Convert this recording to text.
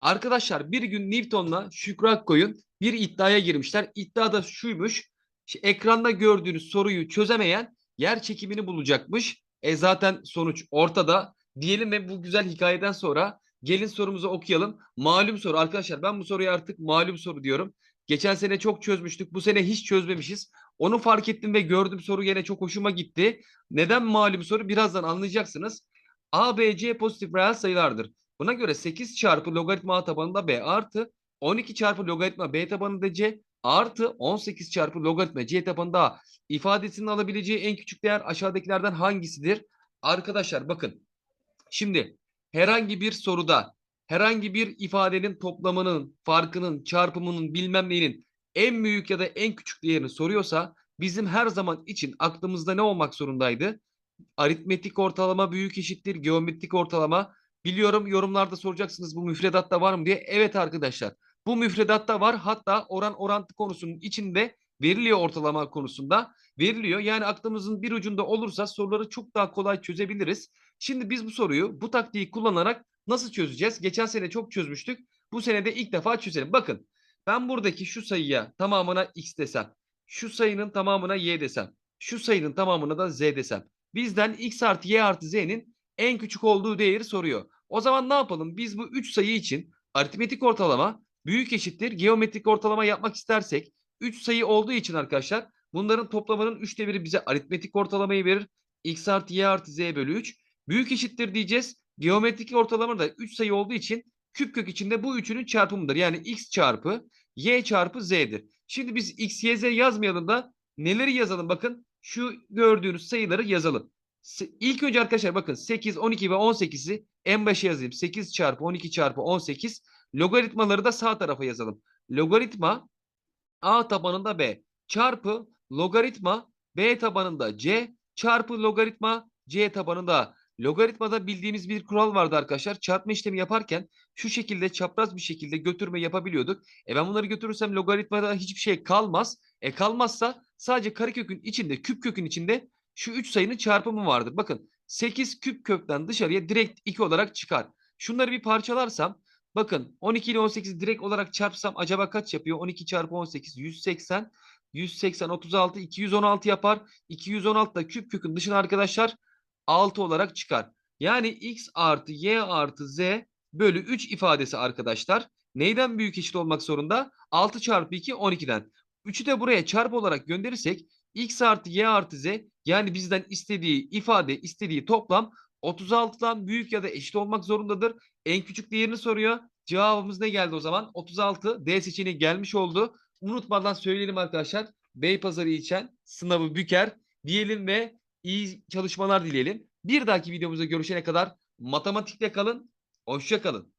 Arkadaşlar bir gün Newton'la Şükrü Akkoyun bir iddiaya girmişler. İddia da şuymuş. işte ekranda gördüğünüz soruyu çözemeyen yer çekimini bulacakmış. E zaten sonuç ortada. Diyelim ve bu güzel hikayeden sonra gelin sorumuzu okuyalım. Malum soru arkadaşlar ben bu soruyu artık malum soru diyorum. Geçen sene çok çözmüştük. Bu sene hiç çözmemişiz. Onu fark ettim ve gördüm soru yine çok hoşuma gitti. Neden malum soru? Birazdan anlayacaksınız. A, B, C pozitif reel sayılardır. Buna göre 8 çarpı logaritma A tabanında B artı 12 çarpı logaritma B tabanında C artı 18 çarpı logaritma C tabanında A ifadesinin alabileceği en küçük değer aşağıdakilerden hangisidir? Arkadaşlar bakın şimdi herhangi bir soruda herhangi bir ifadenin toplamının, farkının, çarpımının bilmem neyinin en büyük ya da en küçük değerini soruyorsa bizim her zaman için aklımızda ne olmak zorundaydı? Aritmetik ortalama büyük eşittir geometrik ortalama. Biliyorum yorumlarda soracaksınız bu müfredatta var mı diye. Evet arkadaşlar bu müfredatta var. Hatta oran orantı konusunun içinde veriliyor ortalama konusunda. Veriliyor. Yani aklımızın bir ucunda olursa soruları çok daha kolay çözebiliriz. Şimdi biz bu soruyu bu taktiği kullanarak nasıl çözeceğiz? Geçen sene çok çözmüştük. Bu sene de ilk defa çözelim. Bakın ben buradaki şu sayıya tamamına x desem, şu sayının tamamına y desem, şu sayının tamamına da z desem. Bizden x artı y artı z'nin en küçük olduğu değeri soruyor. O zaman ne yapalım? Biz bu 3 sayı için aritmetik ortalama büyük eşittir geometrik ortalama yapmak istersek 3 sayı olduğu için arkadaşlar bunların toplamının 3'te biri bize aritmetik ortalamayı verir. x artı y artı z bölü 3. Büyük eşittir diyeceğiz. Geometrik ortalama da 3 sayı olduğu için küp kök içinde bu üçünün çarpımıdır. Yani x çarpı y çarpı z'dir. Şimdi biz x, y, z yazmayalım da neleri yazalım bakın. Şu gördüğünüz sayıları yazalım. İlk önce arkadaşlar bakın 8, 12 ve 18'i en başa yazayım. 8 çarpı 12 çarpı 18. Logaritmaları da sağ tarafa yazalım. Logaritma A tabanında B çarpı logaritma B tabanında C çarpı logaritma C tabanında. Logaritmada bildiğimiz bir kural vardı arkadaşlar. Çarpma işlemi yaparken şu şekilde çapraz bir şekilde götürme yapabiliyorduk. E ben bunları götürürsem logaritmada hiçbir şey kalmaz. E kalmazsa sadece karekökün içinde küp kökün içinde şu 3 sayının çarpımı vardır. Bakın 8 küp kökten dışarıya direkt 2 olarak çıkar. Şunları bir parçalarsam bakın 12 ile 18'i direkt olarak çarpsam acaba kaç yapıyor? 12 çarpı 18 180. 180 36 216 yapar. 216 da küp kökün dışına arkadaşlar 6 olarak çıkar. Yani x artı y artı z bölü 3 ifadesi arkadaşlar. Neyden büyük eşit olmak zorunda? 6 çarpı 2 12'den. 3'ü de buraya çarpı olarak gönderirsek x artı y artı z yani bizden istediği ifade, istediği toplam 36'dan büyük ya da eşit olmak zorundadır. En küçük değerini soruyor. Cevabımız ne geldi o zaman? 36 D seçeneği gelmiş oldu. Unutmadan söyleyelim arkadaşlar. Beypazarı için sınavı büker diyelim ve iyi çalışmalar dileyelim. Bir dahaki videomuzda görüşene kadar matematikte kalın. Hoşça kalın.